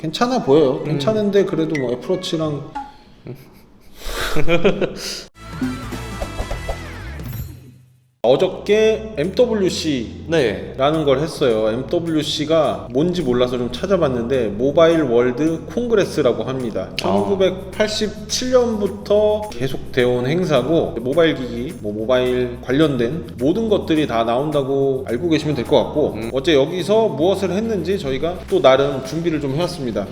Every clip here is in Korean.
괜찮아 보여요. 괜찮은데 그래도 뭐 애플워치랑 어저께 MWC 네. 라는 걸 했어요. MWC가 뭔지 몰라서 좀 찾아봤는데 모바일 월드 콩그레스라고 합니다. 1987년부터 계속 되어 온 행사고 모바일 기기, 뭐 모바일 관련된 모든 것들이 다 나온다고 알고 계시면 될 것 같고 어제 여기서 무엇을 했는지 저희가 또 나름 준비를 좀 해왔습니다.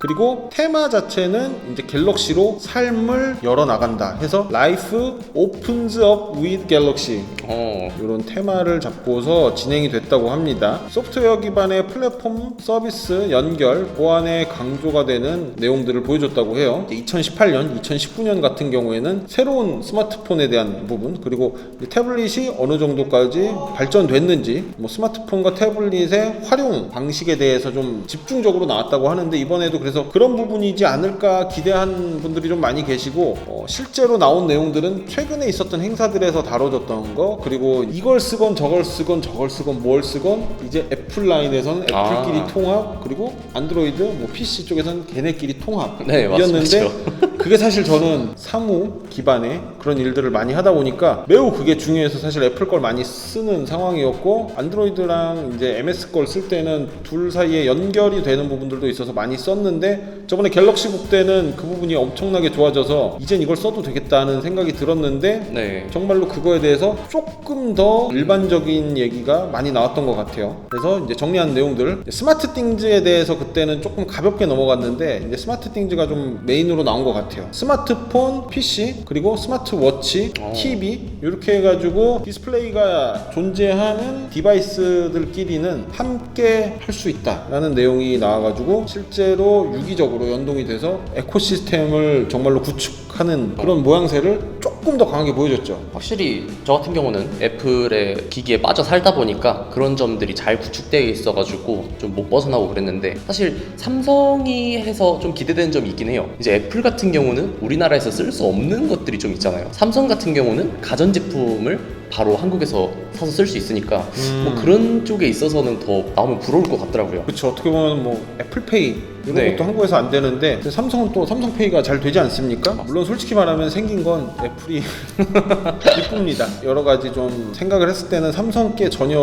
그리고 테마 자체는 이제 갤럭시로 삶을 열어 나간다 해서 Life opens up with Galaxy 어. 이런 테마를 잡고서 진행이 됐다고 합니다. 소프트웨어 기반의 플랫폼 서비스 연결 보안에 강조가 되는 내용들을 보여줬다고 해요. 2018년, 2019년 같은 경우에는 새로운 스마트폰에 대한 부분 그리고 태블릿이 어느 정도까지 발전됐는지 뭐 스마트폰과 태블릿의 활용 방식에 대해서 좀 집중적으로 나왔다고 하는데 이번에도 그래서 그런 부분이지 않을까 기대한 분들이 좀 많이 계시고 어, 실제로 나온 내용들은 최근에 있었던 행사들에서 다뤄졌던 거 그리고 이걸 쓰건 저걸 쓰건 저걸 쓰건 뭘 쓰건 이제 애플 라인에서는 애플끼리 아. 통합 그리고 안드로이드 뭐 PC 쪽에서는 걔네끼리 네, 통합이었는데 맞습니다. 그게 사실 저는 사무 기반의 그런 일들을 많이 하다 보니까 매우 그게 중요해서 사실 애플 걸 많이 쓰는 상황이었고 안드로이드랑 이제 MS 걸 쓸 때는 둘 사이에 연결이 되는 부분들도 있어서 많이 썼는데 저번에 갤럭시북 때는 그 부분이 엄청나게 좋아져서 이젠 이걸 써도 되겠다는 생각이 들었는데 네. 정말로 그거에 대해서 조금 더 일반적인 얘기가 많이 나왔던 것 같아요. 그래서 이제 정리한 내용들 스마트 띵즈에 대해서 그때는 조금 가볍게 넘어갔는데 이제 스마트 띵즈가 좀 메인으로 나온 것 같아요. 스마트폰, PC 그리고 스마트워치, 어. TV 이렇게 해가지고 디스플레이가 존재하는 디바이스들끼리는 함께 할 수 있다라는 내용이 나와가지고 실제로 유기적으로 연동이 돼서 에코시스템을 정말로 구축하는 그런 모양새를 조금 더 강하게 보여줬죠. 확실히 저 같은 경우는 애플의 기기에 빠져 살다 보니까 그런 점들이 잘 구축되어 있어가지고 좀 못 벗어나고 그랬는데 사실 삼성이 해서 좀 기대되는 점이 있긴 해요. 이제 애플 같은 경우 는 우리나라에서 쓸 수 없는 것들이 좀 있잖아요. 삼성 같은 경우는 가전제품을 바로 한국에서 사서 쓸 수 있으니까 음. 뭐 그런 쪽에 있어서는 더 나오면 부러울 것 같더라고요. 그렇죠. 어떻게 보면 뭐 애플페이 이런 네. 것도 한국에서 안 되는데 삼성은 또 삼성페이가 잘 되지 않습니까? 물론 솔직히 말하면 생긴 건 애플이 이쁩니다. 여러 가지 좀 생각을 했을 때는 삼성께 전혀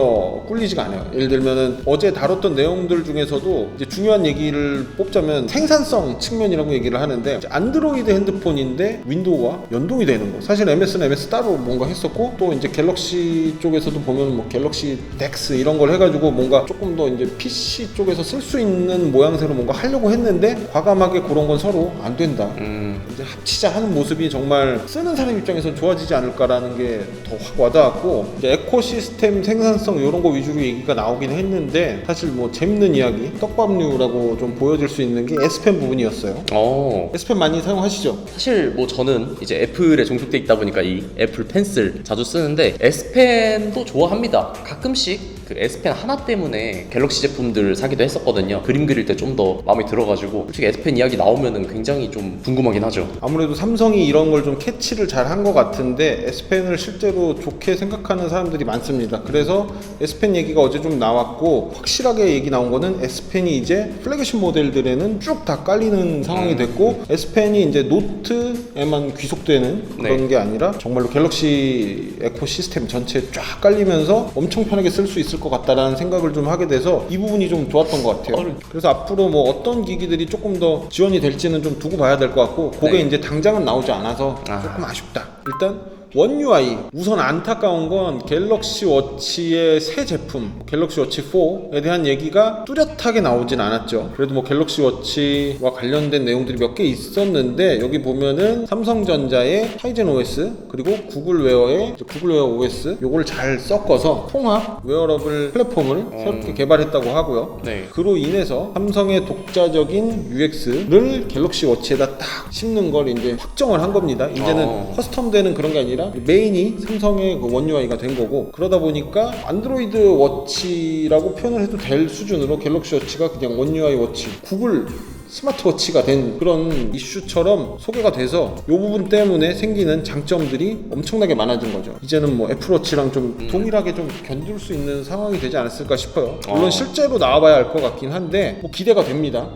꿀리지가 않아요. 예를 들면은 어제 다뤘던 내용들 중에서도 이제 중요한 얘기를 뽑자면 생산성 측면이라고 얘기를 하는데 안드로이드 핸드폰인데 윈도우와 연동이 되는 거. 사실 MS는 MS 따로 뭔가 했었고 또 이제 갤럭시 쪽에서도 보면 뭐 갤럭시 덱스 이런 걸 해가지고 뭔가 조금 더 이제 PC 쪽에서 쓸 수 있는 모양새로 뭔가 하려고 했는데 과감하게 그런 건 서로 안 된다. 음, 이제 합치자 하는 모습이 정말 쓰는 사람 입장에서 좋아지지 않을까라는 게 더 확 와닿았고 이제 에코시스템 생산성 이런 거 위주로 얘기가 나오긴 했는데 사실 뭐 재밌는 이야기 떡밥류라고 좀 보여질 수 있는 게 S펜 부분이었어요. 어, S펜 많이 사용하시죠? 사실 뭐 저는 이제 애플에 종속돼 있다 보니까 이 애플 펜슬 자주 쓰는데 S펜도 좋아합니다. 가끔씩 그 S펜 하나 때문에 갤럭시 제품들 사기도 했었거든요. 그림 그릴 때 좀 더 마음에 들어가지고 솔직히 S펜 이야기 나오면은 굉장히 좀 궁금하긴 하죠. 아무래도 삼성이 이런 걸 좀 캐치를 잘 한 것 같은데 S펜을 실제로 좋게 생각하는 사람들이 많습니다. 그래서 S펜 얘기가 어제 좀 나왔고 확실하게 얘기 나온 거는 S펜이 이제 플래그십 모델들에는 쭉 다 깔리는 상황이 됐고 S펜이 이제 노트에만 귀속되는 그런 네. 게 아니라 정말로 갤럭시 에코시스템 전체에 쫙 깔리면서 엄청 편하게 쓸 수 있을 것 같다라는 생각을 좀 하게 돼서 이 부분이 좀 좋았던 것 같아요. 그래서 앞으로 뭐 어떤 기기들이 조금 더 지원이 될지는 좀 두고 봐야 될 것 같고 그게 네. 이제 당장은 나오지 않아서 아. 조금 아쉽다. 일단 원 UI 우선 안타까운 건 갤럭시 워치의 새 제품 갤럭시 워치 4에 대한 얘기가 뚜렷하게 나오진 않았죠. 그래도 뭐 갤럭시 워치와 관련된 내용들이 몇 개 있었는데 여기 보면은 삼성전자의 타이젠 OS 그리고 구글 웨어의 구글 웨어 OS 요걸 잘 섞어서 통합 웨어러블 플랫폼을 새롭게 개발했다고 하고요. 네. 그로 인해서 삼성의 독자적인 UX를 갤럭시 워치에다 딱 심는 걸 이제 확정을 한 겁니다. 이제는 어. 커스텀되는 그런 게 아니라 메인이 삼성의 그 원 UI가 된 거고 그러다 보니까 안드로이드 워치라고 표현을 해도 될 수준으로 갤럭시 워치가 그냥 원 UI 워치 구글 스마트워치가 된 그런 이슈처럼 소개가 돼서 이 부분 때문에 생기는 장점들이 엄청나게 많아진 거죠. 이제는 뭐 애플워치랑 좀 동일하게 좀 견줄 수 있는 상황이 되지 않았을까 싶어요. 물론 어. 실제로 나와봐야 알것 같긴 한데 뭐 기대가 됩니다.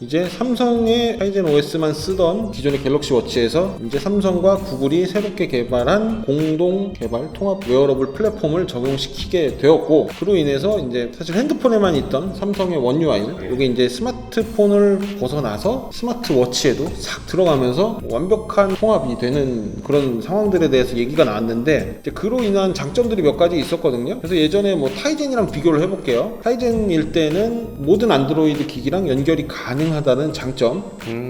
이제 삼성의 타이젠 OS만 쓰던 기존의 갤럭시 워치에서 이제 삼성과 구글이 새롭게 개발한 공동 개발 통합 웨어러블 플랫폼을 적용시키게 되었고 그로 인해서 이제 사실 핸드폰에만 있던 삼성의 원 UI 이게 이제 스마트 폰을 벗어나서 스마트워치에도 싹 들어가면서 완벽한 통합이 되는 그런 상황들에 대해서 얘기가 나왔는데 이제 그로 인한 장점들이 몇 가지 있었거든요. 그래서 예전에 뭐 타이젠이랑 비교를 해볼게요. 타이젠일 때는 모든 안드로이드 기기랑 연결이 가능하다는 장점.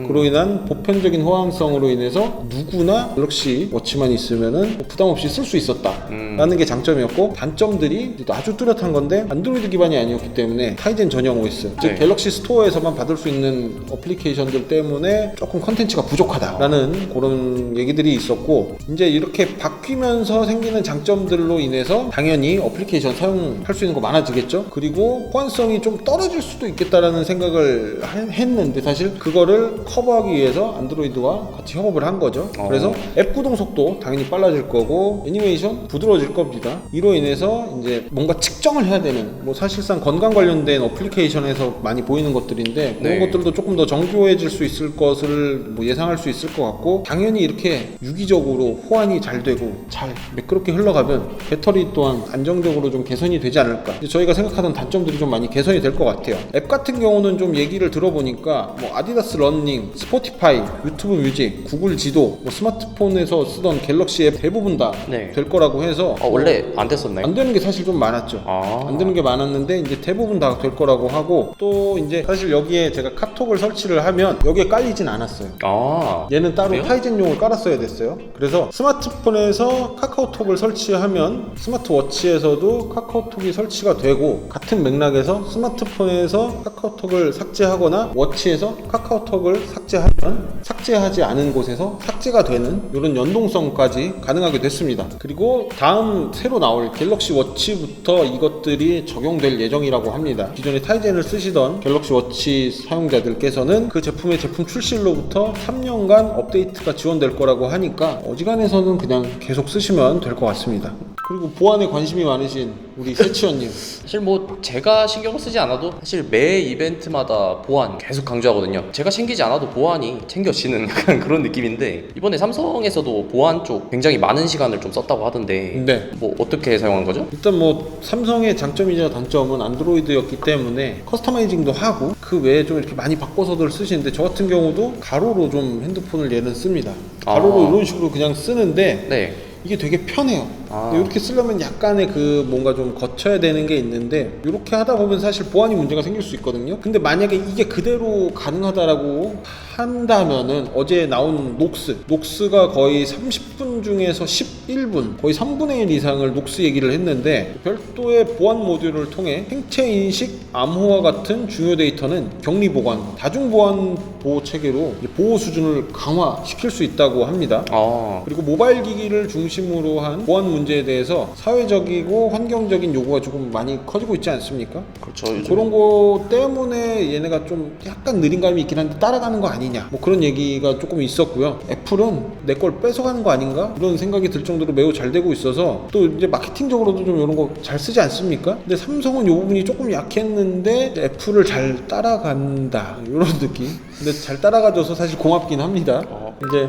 그로 인한 보편적인 호환성으로 인해서 누구나 갤럭시 워치만 있으면은 뭐 부담 없이 쓸 수 있었다라는 게 장점이었고 단점들이 아주 뚜렷한 건데 안드로이드 기반이 아니었기 때문에 타이젠 전용 OS 즉 네. 갤럭시 스토어에서만 받을 수 있는 어플리케이션들 때문에 조금 컨텐츠가 부족하다라는 그런 얘기들이 있었고 이제 이렇게 바뀌면서 생기는 장점들로 인해서 당연히 어플리케이션 사용할 수 있는 거 많아지겠죠 그리고 호환성이 좀 떨어질 수도 있겠다라는 생각을 하- 했는데 사실 그거를 커버하기 위해서 안드로이드와 같이 협업을 한 거죠 어. 그래서 앱 구동 속도 당연히 빨라질 거고 애니메이션 부드러워질 겁니다. 이로 인해서 이제 뭔가 측정을 해야 되는 뭐 사실상 건강 관련된 어플리케이션에서 많이 보이는 것들인데 그런 네. 것들도 조금 더 정교해질 수 있을 것을 뭐 예상할 수 있을 것 같고 당연히 이렇게 유기적으로 호환이 잘 되고 잘 매끄럽게 흘러가면 배터리 또한 안정적으로 좀 개선이 되지 않을까. 저희가 생각하던 단점들이 좀 많이 개선이 될 것 같아요. 앱 같은 경우는 좀 얘기를 들어보니까 뭐 아디다스 런닝, 스포티파이, 유튜브 뮤직, 구글 지도, 뭐 스마트폰에서 쓰던 갤럭시 앱 대부분 다될 네. 거라고 해서 아, 원래 안 됐었나요? 안 되는 게 사실 좀 많았죠. 아. 안 되는 게 많았는데 이제 대부분 다 될 거라고 하고 또 이제 사실 여기 에 제가 카톡을 설치를 하면 여기에 깔리진 않았어요. 아. 얘는 따로 그래요? 타이젠용을 깔았어야 됐어요. 그래서 스마트폰에서 카카오톡을 설치하면 스마트워치에서도 카카오톡이 설치가 되고 같은 맥락에서 스마트폰에서 카카오톡을 삭제하거나 워치에서 카카오톡을 삭제하면 삭제하지 않은 곳에서 삭제가 되는 이런 연동성까지 가능하게 됐습니다. 그리고 다음 새로 나올 갤럭시 워치부터 이것들이 적용될 예정이라고 합니다. 기존에 타이젠을 쓰시던 갤럭시 워치 사용자들께서는 그 제품의 제품 출시로부터 3년간 업데이트가 지원될 거라고 하니까 어지간해서는 그냥 계속 쓰시면 될 것 같습니다. 그리고 보안에 관심이 많으신 우리 세치원님 사실 뭐 제가 신경 쓰지 않아도 사실 매 이벤트마다 보안 계속 강조하거든요. 제가 챙기지 않아도 보안이 챙겨지는 약간 그런 느낌인데 이번에 삼성에서도 보안 쪽 굉장히 많은 시간을 좀 썼다고 하던데 네. 뭐 어떻게 사용한 거죠? 일단 뭐 삼성의 장점이자 단점은 안드로이드였기 때문에 커스터마이징도 하고 그 외에 좀 이렇게 많이 바꿔서들 쓰시는데 저 같은 경우도 가로로 좀 핸드폰을 얘는 씁니다. 가로로 아. 이런 식으로 그냥 쓰는데 네. 이게 되게 편해요. 아. 이렇게 쓰려면 약간의 그 뭔가 좀 거쳐야 되는 게 있는데 이렇게 하다 보면 사실 보안이 문제가 생길 수 있거든요. 근데 만약에 이게 그대로 가능하다라고 한다면은 어제 나온 녹스, 녹스가 거의 30분 중에서 11분, 거의 3분의 1 이상을 녹스 얘기를 했는데 별도의 보안 모듈을 통해 행체 인식, 암호화 같은 중요 데이터는 격리 보관, 다중 보안 보호 체계로 보호 수준을 강화시킬 수 있다고 합니다. 아. 그리고 모바일 기기를 중심으로 한 보안 문제 에 대해서 사회적이고 환경적인 요구가 조금 많이 커지고 있지 않습니까? 그렇죠. 요즘. 그런 거 때문에 얘네가 좀 약간 느린 감이 있긴 한데 따라가는 거 아니냐. 뭐 그런 얘기가 조금 있었고요. 애플은 내 걸 뺏어가는 거 아닌가? 이런 생각이 들 정도로 매우 잘 되고 있어서 또 이제 마케팅적으로도 좀 이런 거 잘 쓰지 않습니까? 근데 삼성은 이 부분이 조금 약했는데 애플을 잘 따라간다. 이런 느낌. 근데 잘 따라가줘서 사실 고맙긴 합니다. 어. 이제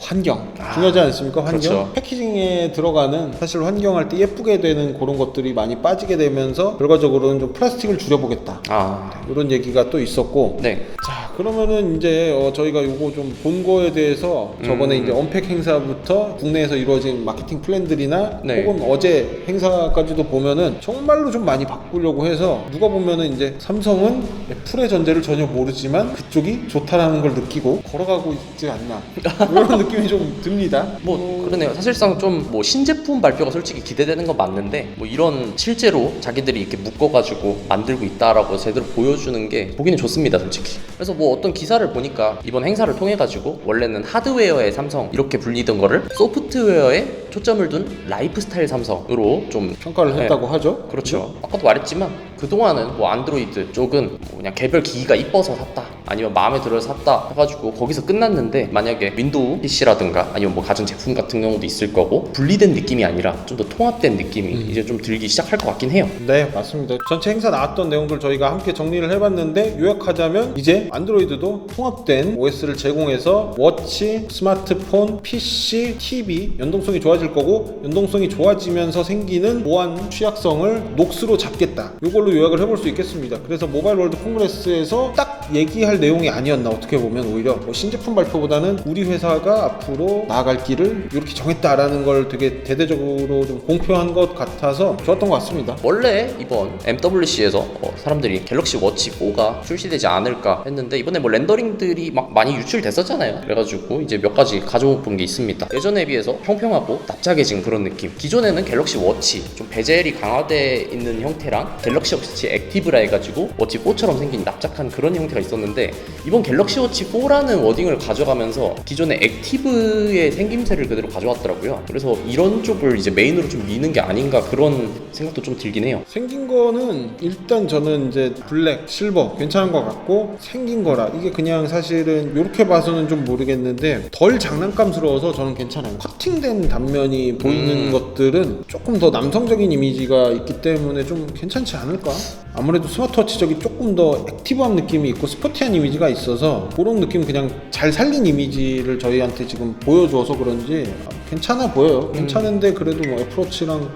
환경 중요하지 않습니까? 환경 그렇죠. 패키징에 들어가는 사실 환경할 때 예쁘게 되는 그런 것들이 많이 빠지게 되면서 결과적으로는 좀 플라스틱을 줄여보겠다 아. 이런 얘기가 또 있었고 네. 자 그러면은 이제 어, 저희가 요거 좀 본 거에 대해서 저번에 음. 이제 언팩 행사부터 국내에서 이루어진 마케팅 플랜들이나 네. 혹은 어제 행사까지도 보면은 정말로 좀 많이 바꾸려고 해서 누가 보면은 이제 삼성은 애플의 전제를 전혀 모르지만 그쪽이 좋다라는 걸 느끼고 걸어가고 있지 않나 이런 느낌 이 좀 듭니다. 뭐 그러네요. 사실상 좀 뭐 신제품 발표가 솔직히 기대되는 건 맞는데 뭐 이런 실제로 자기들이 이렇게 묶어가지고 만들고 있다라고 제대로 보여주는 게 보기는 좋습니다, 솔직히. 그래서 뭐 어떤 기사를 보니까 이번 행사를 통해 가지고 원래는 하드웨어의 삼성 이렇게 불리던 거를 소프트웨어에 초점을 둔 라이프스타일 삼성으로 좀 평가를 네. 했다고 하죠. 그렇죠. 아까도 말했지만 그동안은 뭐 안드로이드 쪽은 뭐 그냥 개별 기기가 이뻐서 샀다. 아니면 마음에 들어서 샀다 해가지고 거기서 끝났는데 만약에 윈도우 PC라든가 아니면 뭐 가전 제품 같은 경우도 있을 거고 분리된 느낌이 아니라 좀 더 통합된 느낌이 이제 좀 들기 시작할 것 같긴 해요. 네, 맞습니다. 전체 행사 나왔던 내용들 저희가 함께 정리를 해봤는데 요약하자면 이제 안드로이드도 통합된 OS를 제공해서 워치, 스마트폰, PC, TV 연동성이 좋아질 거고 연동성이 좋아지면서 생기는 보안 취약성을 녹스로 잡겠다. 이걸로 요약을 해볼 수 있겠습니다. 그래서 모바일 월드 콩그레스에서 딱 얘기할 내용이 아니었나 어떻게 보면 오히려 뭐 신제품 발표보다는 우리 회사가 앞으로 나아갈 길을 이렇게 정했다라는 걸 되게 대대적으로 좀 공표한 것 같아서 좋았던 것 같습니다. 원래 이번 MWC에서 어, 사람들이 갤럭시 워치 5가 출시되지 않을까 했는데 이번에 뭐 렌더링들이 막 많이 유출됐었잖아요. 그래가지고 이제 몇 가지 가져본 게 있습니다. 예전에 비해서 평평하고 납작해진 그런 느낌. 기존에는 갤럭시 워치 좀 베젤이 강화돼 있는 형태랑 갤럭시 워치 액티브라 해가지고 워치 4처럼 생긴 납작한 그런 형태가 있었는데 이번 갤럭시 워치 4라는 워딩을 가져가면서 기존의 액티브의 생김새를 그대로 가져왔더라고요. 그래서 이런 쪽을 이제 메인으로 좀 미는 게 아닌가 그런 생각도 좀 들긴 해요. 생긴 거는 일단 저는 이제 블랙, 실버 괜찮은 것 같고 생긴 거라 이게 그냥 사실은 이렇게 봐서는 좀 모르겠는데 덜 장난감스러워서 저는 괜찮아요. 커팅된 단면이 보이는 음. 것들은 조금 더 남성적인 이미지가 있기 때문에 좀 괜찮지 않을까? 아무래도 스마트워치 적이 조금 더 액티브한 느낌이 있고 스포티한 이미지가 있어서 그런 느낌 그냥 잘 살린 이미지를 저희한테 지금 보여줘서 그런지 괜찮아 보여요. 괜찮은데 그래도 뭐 애플워치랑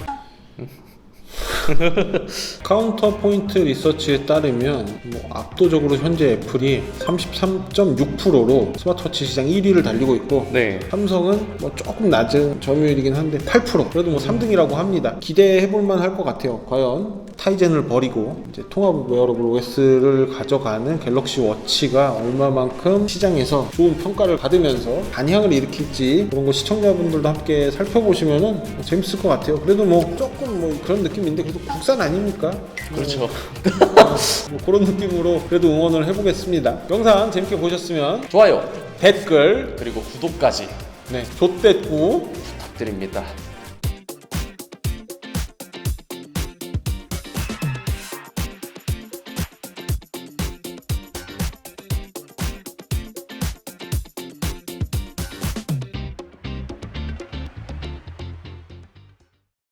카운터 포인트 리서치에 따르면 뭐 압도적으로 현재 애플이 33.6%로 스마트워치 시장 1위를 달리고 있고 네. 삼성은 뭐 조금 낮은 점유율이긴 한데 8% 그래도 뭐 3등이라고 합니다. 기대해 볼 만 할 것 같아요. 과연 타이젠을 버리고 이제 통합 웨어러블 OS를 가져가는 갤럭시 워치가 얼마만큼 시장에서 좋은 평가를 받으면서 반향을 일으킬지 그런 거 시청자분들도 함께 살펴보시면은 재밌을 것 같아요. 그래도 뭐 조금 뭐 그런 느낌인데 그래도 국산 아닙니까? 그렇죠. 뭐 그런 느낌으로 그래도 응원을 해보겠습니다. 영상 재밌게 보셨으면 좋아요. 댓글 그리고 구독까지 네, 좆댓구 부탁드립니다.